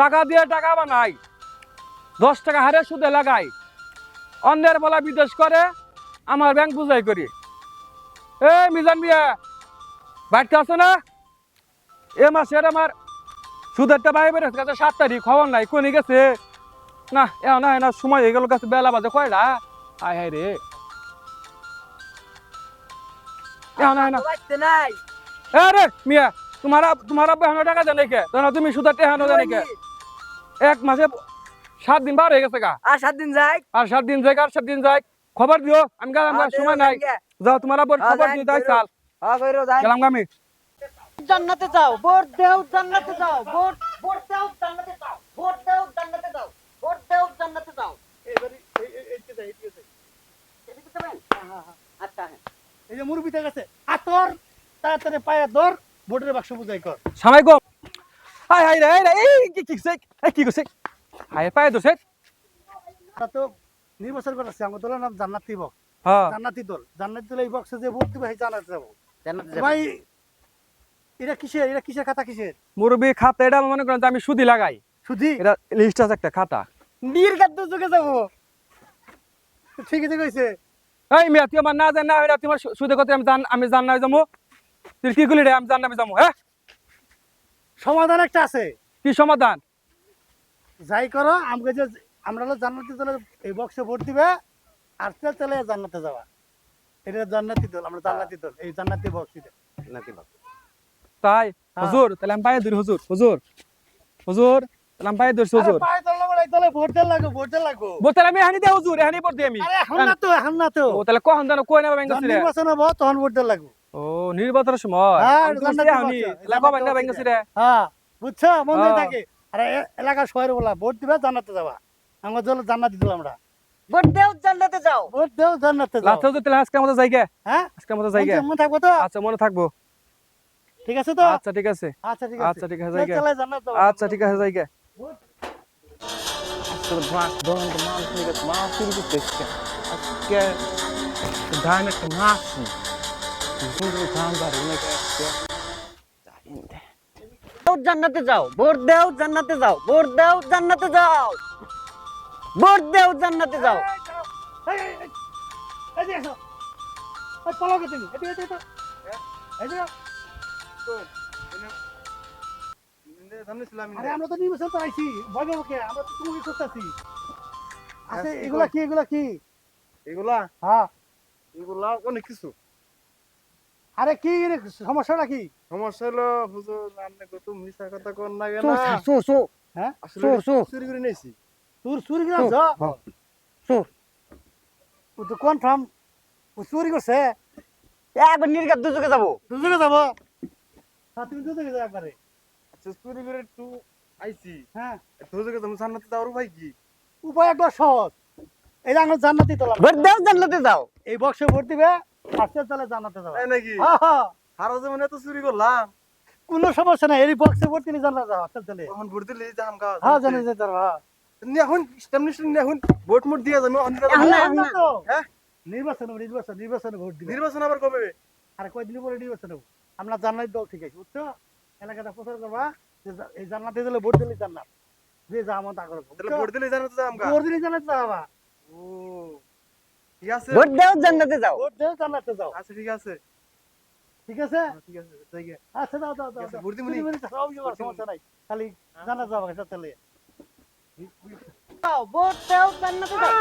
টাকা দিয়ে টাকা বানাই। দশ টাকা হারে সুদে লাগাই। অন্যের বলা বিদেশ করে, আমার ব্যাংক বুঝাই করি। এ মিজান মিয়া, বাড়িতে আছে না? এ মাসের আমার সুদেরটা বাইরে বেড়ে গেছে সাত তারিখ, খবর নাই, কোনি গেছে? না এ না না, সময় হয়ে গেল, গেছে বেলা বাজে কয়টা? আয় হায় রে এ না না নাই। এ রে মিয়া তোমার তোমার আব্বা টাকা জানে কে তোমার তুমি সুদের টাকা হানো জানে কে এক মাসে সাত দিন বার হয়ে গেছে গা। আর সাত দিন যাই। আর সাত দিন যাই আর সাত দিন যাই? খবর দিও আমি গেলাম গা, সময় নাই। যাও তোমার আব্বার হ্যাঁ, খবর দিও তাই বেরো। চাল হ্যাঁ গেলাম গা আমি। জান্নাতে যাও ভোট দেও জান্নাতে যাও ভোট ভোট দেও জান্নাতে যাও ভোট দেও জান্নাতে যাও ভোট দেও জান্নাতে যাও এদিকে যাবেন? আচ্ছা হ্যাঁ। যে মুরব্বিতে গেছে আতর তাড়াতাড়ি পায়ে ধর ভোটের বাক্স বুঝাই কর। সামাই গো হাই হাই রে রে এই কি কি সে এই কি কইছে হাই পায় তা তো নির্বাচন করতেছে আমার দলের নাম জান্নাতি বক্স। হ্যাঁ। জান্নাতি দল জান্নাতি দল এই বক্সে যে ভোট দিবে জান্নাতে যাব। ভাই এটা কিসের এটা কিসের খাতা কিসের? মুরবি খাতা এটা মনে করেন আমি সুদি লাগাই। সুধি এটা লিস্ট আছে একটা খাতা। নির্গাত যুগে যাব। ঠিক আছে কইছে। এই মিয়া তুই আমার না জান না তোমার সুদে কথা আমি জান আমি জান না যাব তুই কি গুলি রে আমি জান না আমি যাব হ্যাঁ? সমাধান একটা আছে। কি সমাধান? যাই করো আমাকে যে আমরা জান্নাতি দলে এই বক্সে ভোট দিবে আর তেল তেলে জান্নাতে যাওয়া। এটা জান্নাতি দল আমরা জান্নাতি দল এই জান্নাতি বক্স এটা তাই? হ্যাঁ। হুজুর তাহলে আমি পায়ে ধরি হুজুর হুজুর হুজুর তাহলে আমি পায়ে ধরছি আরে হুজুর। দল ভোট দেন লাগো ভোট দেন লাগো বলতে আমি হানি দে হুজুর হানি পড়তে আমি। আরে এখন না তো এখন না তো। ও তাহলে কখন জানো কই না ব্যাংক যখন নির্বাচন হব তখন ভোট দেন লাগবো। ও নির্বাচনের সময়? হ্যাঁ, আমি ব্যাংক হ্যাঁ বুঝছ? মন। থাকে। আরে এ- শহরে বলা ভোট দিবে জান্নাতে যাবা। আমার দল জান্নাতি দল আমরা। ভোট দেও জান্নাতে যাও। ভোট দেও জান্নাতে যাও। তাহলে যাইগে হ্যাঁ? আজকের মতো যাইগে মন থাকব তো? আচ্ছা মনে থাকব। ঠিক আছে তো? আচ্ছা ঠিক আছে। আচ্ছা ঠিক আছে। আচ্ছা, ঠিক আছে। আচ্ছা ঠিক আছে যাইগে আজকে মাছ চুরি করতে এসছে আজকে ধান একটা মাছ ধান জান্নাতে যাও ভোট দেও জান্নাতে যাও ভোট দেও জান্নাতে যাও ভোট দেও জান্নাতে যাও পালাও তুমি? এদিকে, এদিকে, এদিকে। এই যে, আরে আমরা তো নির্বাচন তো আইছি ভয় পাবো কে? আমরা তো তোমাকে করতেছি আচ্ছা এগুলা কি? এগুলা কি? এগুলা? হ্যাঁ। এগুলা অনেক কিছু। আরে কি সমস্যাটা কি? সমস্যা হলো হুজুর আপনি কত মিশা কথা কোন না হ্যাঁ। চুরি করে নিয়েছি। চুর চুরি করে ও তো কনফার্ম ও চুরি করছে। একবার নির্গাত দুজকে যাব। দুজনে যাব? হ্যাঁ তুমি যাব একবারে। করে আইছি। হ্যাঁ। হুজুরকে তুমি জান্নাতে যাওয়ার উপায় কি? উপায় একবার সহজ। এই যে আমরা জান্নাতি তোলা। ভোট দেও জান্নাতে যাও এই বক্সে ভোট দিবে আস্তে তাহলে জান্নাতে যাবে তাই নাকি? হ্যাঁ। সারা জীবনে তো চুরি করলাম। কোনো সমস্যা নাই এই বক্সে ভোট দিলে জান্নাতে যাও আস্তে তাহলে তখন ভোট দিলে জাহাম গা হ্যাঁ জানি যেতে হ্যাঁ। এখন স্টেমনি এখন ভোট মোট দিয়ে যাব অন্য। হ্যাঁ? নির্বাচন হবে, নির্বাচন ভোট দিবে। নির্বাচন আবার কবে? আর কয়দিন পরে নির্বাচন হবে? আমরা জান্নাত দল ঠিক আছে বুঝছ? এলাকাটা প্রচার করবা যে এই জান্নাতে দিলে ভোট দিলে জান্নাত যে যা আমার তা করব তাহলে ভোট দিলে জান্নাতে যাহাম গা ভোট দিলে জান্নাতে যাবা ও ঠিক আছে ভোট দেও জান্নাতে যাও ভোট দিয়ে জান্নাতে যাও আচ্ছা ঠিক আছে ঠিক আছে হ্যাঁ, ঠিক আছে যাই গে। আচ্ছা দাও দাও দাও ঠিক আছে, ভোট বলি, সব যাবার সমস্যা নাই খালি জান্নাত যাবা এটা তাহলে যাও ভোট দেও জান্নাতে যাও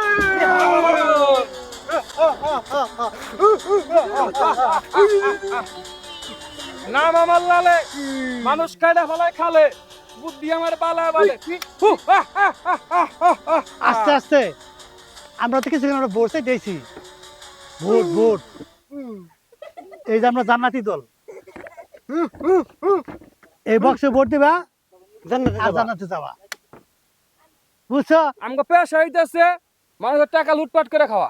নাম আমার লালে মানুষ কায়দা ফেলায় খালে বুদ্ধি আমার বালা বালে। আস্তে আস্তে। আমরা তো কিছু আমরা ভোট দিয়েছি ভোট ভোট এই যে আমরা জান্নাতি দল। এই বক্সে ভোট দিবা জান্নাতে যাবা। বুঝছ? আমাকে পেশা হইতেছে মানুষের টাকা লুটপাট করে খাওয়া।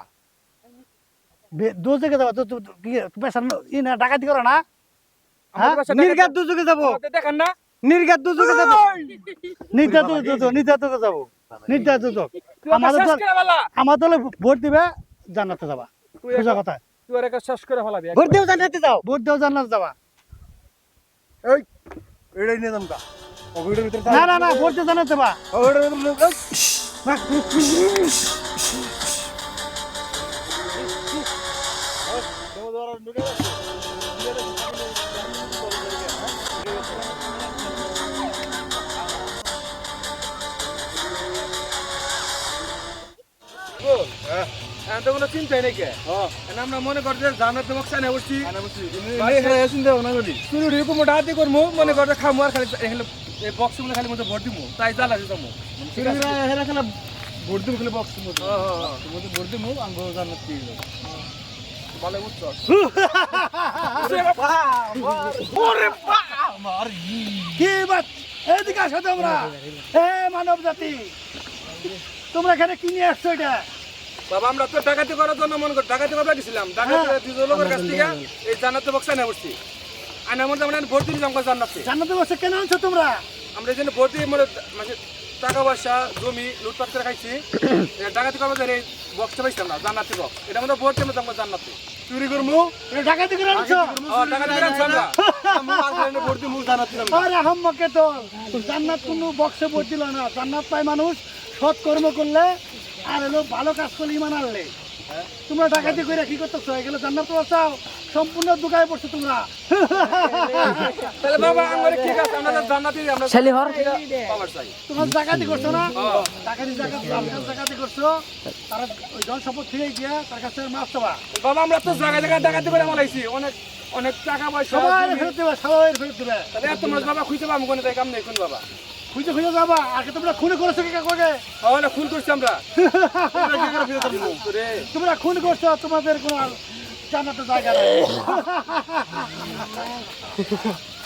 দু জায়গায় যাবা তো কি পেশা ই না ডাকাতি করো না। নির্গাত দুজকে যাব। দেখেন না? নির্গাত দুজকে যাব। নির্যাতন নির্যাতন যাব। নির্যাতন তুই ওকে আমাদের। আমার দলে ভোট দিবে জান্নাতে যাবা। তুই সোজা কথা? তুই ওর একটা শেষ করে ফেলাবি। ভোট দেও জান্নাতে যাও। ভোট দেও জান্নাতে যাবা। এই এটাই নিয়ে যামটা না না না ভোট দেও জান্নাতে যাবা। ভিতরে এখন তো কোনো চিন্তাই নেই কে? আমরা মনে করছি যে জানাতে বক্সা নেই উঠছি চুরি ঢুকু মোটা হাতি করব মনে করছে খামু আর খালি এখানে বক্স মনে খালি মধ্যে ভোট দিব তাই জ্বালা দিতাম ভোট দিব খালি বক্স মতো হ্যাঁ, ভোট দিব আঙ্গ জান্নাত দিয়ে দেবো ভালো বুঝছ কি বাত! এদিকে আসো তোমরা। এ মানব জাতি তোমরা এখানে কি নিয়ে আসছো এটা? বাবা আমরা তো ডাকাতি করার জন্য মনে করি ডাকাতি করতে গেছিলাম। ডাকাতি দুজন লোকের কাছ থেকে এই জান্নাতে বক্সা নেই উঠছি আনার মধ্যে আমরা ভোট দিলাম জান্নাতে। জান্নাতে বসে কেন আনছো তোমরা? আমরা এখানে ভোট দিয়ে মানে মানে টাকা পয়সা জমি লুটপাট করে খাইছি। ডাকাতি করব এই বক্সটা পাইছিলাম না জান্নাতি বক্স এটা মধ্যে ভোট দিয়ে আমরা জান্নাতে। চুরি করব ডাকাতি করে আনছো? ডাকাতি করে আনছি আমরা। আরে আহম্মকে তো জান্নাত কোনো বক্সে ভোট দিল না। জান্নাত পায় মানুষ সৎ কর্ম করলে আর এলো ভালো কাজ করলে ইমান আনলে। তোমরা ডাকাতি করে কি করতেছো? এগুলো জান্নাত বাঁচাও সম্পূর্ণ দুগায় পড়ছো তোমরা। তাহলে বাবা আমরা ঠিক আছে আমরা জান্নাতি আমরা ছেলে হর তোমরা ডাকাতি করছ না? ডাকাতি ডাকাতি ডাকাতি ডাকাতি করছ। তারা ওই জন সম্পদ ফিরে গিয়া তার কাছে মাছ চাবা বাবা আমরা তো জায়গা জায়গায় ডাকাতি করে মালাইছি। অনেক অনেক টাকা পয়সা সবাই ফেরত দেবে সবাই ফেরত দেবে। তাহলে মাছ বাবা খুঁজতে পাবো কোনো কাম নেই কোন বাবা? খুঁজে খুঁজে যাবা। আগে তোমরা খুন করেছ কি কাকে আমরা খুন করছি আমরা। তোমরা খুন করছ তোমাদের কোনো আর জান্নাতে জায়গা নেই।